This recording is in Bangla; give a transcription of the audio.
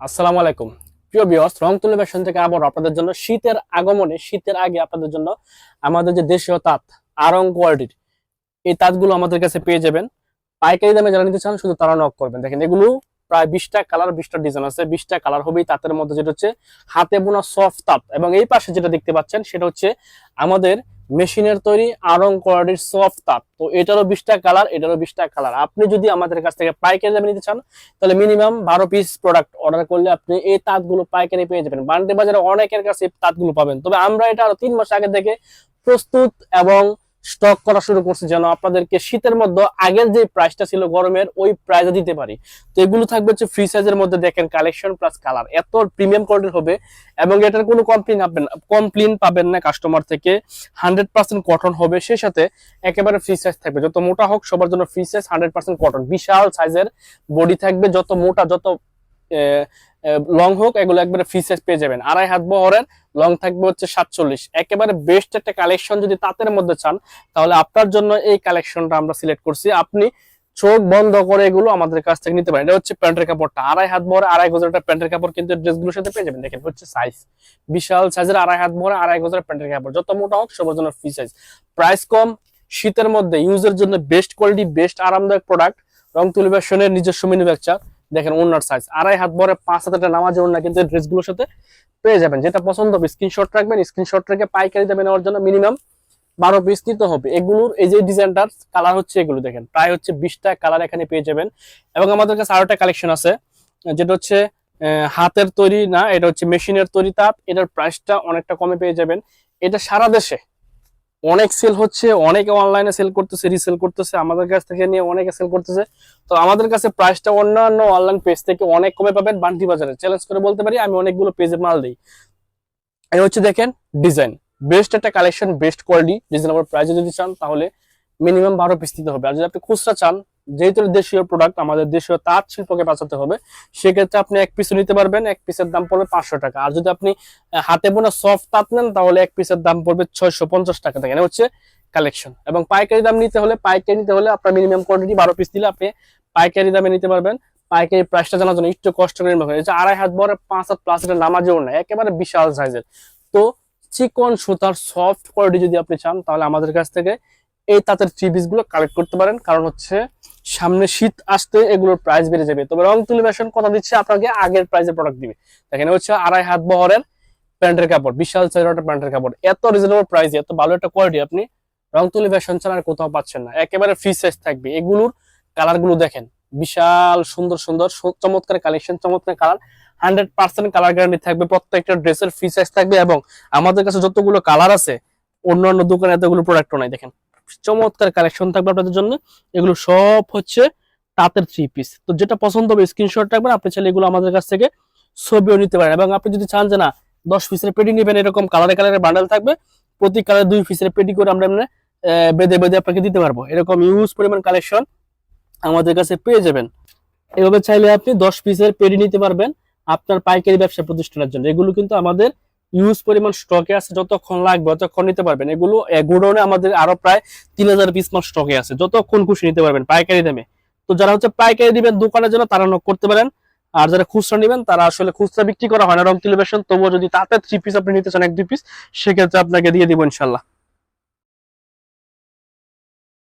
আসসালামু আলাইকুম। প্রিয় বিয়স রং তুলে ফ্যাশন থেকে আবার আপনাদের জন্য শীতের আগমনে, শীতের আগে আপনাদের জন্য আমাদের যে দেশীয় তাঁত আরং কোয়ালিটির এই তাঁতগুলো আমাদের কাছে পেয়ে যাবেন। পাইকারি দামে যারা নিতে চান, শুধু তারা নক করবেন। দেখেন, এগুলো প্রায় বিশটা কালার বিশটা ডিজাইন আছে। বিশটা কালার হবেই তাঁতের মধ্যে যেটা হচ্ছে হাতে বোনা সফট তাঁত। এবং এই পাশে যেটা দেখতে পাচ্ছেন, সেটা হচ্ছে আমাদের মেশিনের তৈরি আরং কোয়ালিটির সফট তাঁত তো এটারও বিশটা কালার এটারও বিশটা কালার আপনি যদি আমাদের কাছ থেকে পাইকারি দামে নিতে চান, তাহলে মিনিমাম বারো পিস প্রোডাক্ট অর্ডার করলে আপনি এই তাঁতগুলো পাইকারি পেয়ে যাবেন। বান্ডে বাজারে অনেকের কাছে তাঁতগুলো পাবেন। তবে আমরা এটা আরও তিন মাস আগে থেকে প্রস্তুত এবং স্টক করা শুরু করছি যেন আপনাদেরকে শীতের মধ্যে আগের যে প্রাইসটা ছিল গরমের, ওই প্রাইসে দিতে পারি। তো এগুলো থাকবে হচ্ছে ফ্রি সাইজের মধ্যে, দেখেন কালেকশন প্লাস কালার এত প্রিমিয়াম কোয়ালিটির হবে এবং এটার কোনো কমপ্লেন পাবেন কমপ্লেন পাবেন না কাস্টমার থেকে। হান্ড্রেড পার্সেন্ট কটন হবে, সেই সাথে একেবারে ফ্রি সাইজ থাকবে। যত মোটা হোক, সবার জন্য free size hundred percent cotton বিশাল সাইজের বডি থাকবে, যত মোটা, যত লং হোক, এগুলো একবারে ফ্রি সাইজ পেয়ে যাবেন। আড়াই হাত বহরের লং থাকবে হচ্ছে সাতচল্লিশ। একেবারে বেস্ট একটা কালেকশন যদি তাঁতের মধ্যে চান, তাহলে আপনার জন্য এই কালেকশনটা আমরা সিলেক্ট করছি। আপনি চোখ বন্ধ করে এগুলো আমাদের কাছ থেকে নিতে পারেন। এটা হচ্ছে প্যান্টের কাপড়টা। আড়াই হাত ভরে আড়াই গজের একটা প্যান্টের কাপড় কিন্তু ড্রেসগুলোর সাথে পেয়ে যাবেন। দেখেন হচ্ছে সাইজ বিশাল সাইজের আড়াই হাত ভরে আড়াই গজের প্যান্টের কাপড়। যত মোটা হোক, সবার জন্য ফ্রি সাইজ প্রাইস কম, শীতের মধ্যে ইউজের জন্য বেস্ট কোয়ালিটি বেস্ট আরামদায়ক প্রোডাক্ট রং তুলি ফ্যাশনের নিজস্ব ম্যানুফ্যাকচার দেখেন ওনার সাইজ আড়াই হাত ভরে পাঁচ হাজার নামাজের ওনা কিন্তু ড্রেসগুলোর সাথে পেয়ে যাবেন। যেটা পছন্দ হবে স্ক্রিনশট রাখবেন স্ক্রিনশট রেখে পাইকারি দামে নেওয়ার জন্য মিনিমাম বারো পিস নিতে হবে। এগুলোর এই যে ডিজাইনটার কালার হচ্ছে এগুলো দেখেন। প্রায় হচ্ছে বিশটা কালার এখানে পেয়ে যাবেন। এবং আমাদের কাছে আরও একটা কালেকশন আছে, যেটা হচ্ছে হাতের তৈরি না, এটা হচ্ছে মেশিনের তৈরি তাঁত। এটার প্রাইসটা অনেকটা কমে পেয়ে যাবেন। এটা সারা দেশে অনেক সেল হচ্ছে, অনেকে অনলাইনে সেল করতেছে রিসেল করতেছে, আমাদের কাছ থেকে নিয়ে অনেকে সেল করতেছে। তো আমাদের কাছে প্রাইসটা অন্যান্য অনলাইন পেজ থেকে অনেক কমে পাবেন, বান্টি বাজারে। চ্যালেঞ্জ করে বলতে পারি, আমি অনেকগুলো পেজে মাল দিই। এই হচ্ছে দেখেন ডিজাইন বেস্ট একটা কালেকশন বেস্ট কোয়ালিটি রিজনেবল প্রাইসে যদি চান, তাহলে মিনিমাম বারো পিস দিতে হবে। আর যদি আপনি খুচরা চান যেহেতু দেশীয় প্রোডাক্ট আমাদের দেশীয় তাঁত শিল্পকে বাঁচাতে হবে, সেক্ষেত্রে আপনি এক পিসও নিতে পারবেন, এক পিসের দাম পড়বে পাঁচশো টাকা। আর যদি আপনি হাতে বোনা সফট তাঁত নেন, তাহলে এক পিসের দাম পড়বে ছয়শো পঞ্চাশ টাকা দেখেন হচ্ছে কালেকশন এবং পাইকারি দাম নিতে হলে, পাইকারি নিতে হলে আপনার মিনিমাম কোয়ান্টিটি বারো পিস দিলে আপনি পাইকারি দামে নিতে পারবেন। পাইকারি প্রাইসটা জানার জন্য একটু কষ্ট করে যে আড়াই হাত বড়, পাঁচ হাত প্লাস এটা নামাজেও না, একেবারে বিশাল সাইজের তো চিকন সুতার সফট কোয়ালিটি যদি আপনি চান, তাহলে আমাদের কাছ থেকে এই তাঁতের থ্রি পিসগুলো কালেক্ট করতে পারেন। কারণ হচ্ছে, সামনে শীত আসতে এগুলোর প্রাইস বেড়ে যাবে। তবে রং তুলি ফ্যাশন কথা দিচ্ছে, আপনাকে আগের প্রাইসে প্রোডাক্ট দিবে। দেখেন হচ্ছে আড়াই হাত বহরের প্যান্টের কাপড়, বিশাল সাইজের প্যান্টের কাপড়। এত রিজনেবল প্রাইস এত ভালো একটা কোয়ালিটি আপনি রং তুলি ফ্যাশন ছাড়া আর কোথাও পাচ্ছেন না। একেবারে ফ্রি সাইজ থাকবে। এগুলোর কালারগুলো দেখেন, বিশাল সুন্দর সুন্দর চমৎকার কালেকশন চমৎকার colour hundred percent colour guarantee থাকবে। প্রত্যেকটা ড্রেসের ফ্রি সাইজ থাকবে এবং আমাদের কাছে যতগুলো কালার আছে, অন্যান্য দোকানে এতগুলো প্রোডাক্টও নাই। দেখেন চমৎকার কালেকশন থাকবে আপনাদের জন্য। এগুলো সব হচ্ছে তাঁতের থ্রি পিস তো যেটা পছন্দ হবে স্ক্রিনশট রাখবেন আপনি চাইলে এগুলো আমাদের কাছ থেকে ছবিও নিতে পারেন। এবং আপনি যদি চান যে না দশ পিসের পেটি নেবেন এরকম কালারে কালারে বান্ডাল থাকবে প্রতি কালারে দুই পিসের পেটি করে আমরা এমনি, আহ, বেঁধে বেঁধে আপনাকে দিতে পারব। এরকম ইউজ পরিমাণ কালেকশন আমাদের কাছে পেয়ে যাবেন। এভাবে চাইলে আপনি দশ পিসের পেটি নিতে পারবেন আপনার পাইকারি ব্যবসা প্রতিষ্ঠানের জন্য। এগুলো কিন্তু আমাদের ইউজ পরিমাণ স্টকে আছে, যতক্ষণ লাগবে ততক্ষণ নিতে পারবেন। এগুলো গোডাউনে আমাদের আরও প্রায় তিন হাজার পিস মাল স্টকে আছে। যতক্ষণ খুশি নিতে পারবেন পাইকারি দামে। তো যারা হচ্ছে পাইকারি দিবেন দোকানের জন্য, তারা নক করতে পারেন। আর যারা খুচরা নেবেন, তারা আসলে খুচরা বিক্রি করা হয় না রং টেলিভিশন তবুও যদি তাতে থ্রি পিস আপনি নিতে চান, এক, দুই পিস সেক্ষেত্রে আপনাকে দিয়ে দিব ইনশাল্লাহ।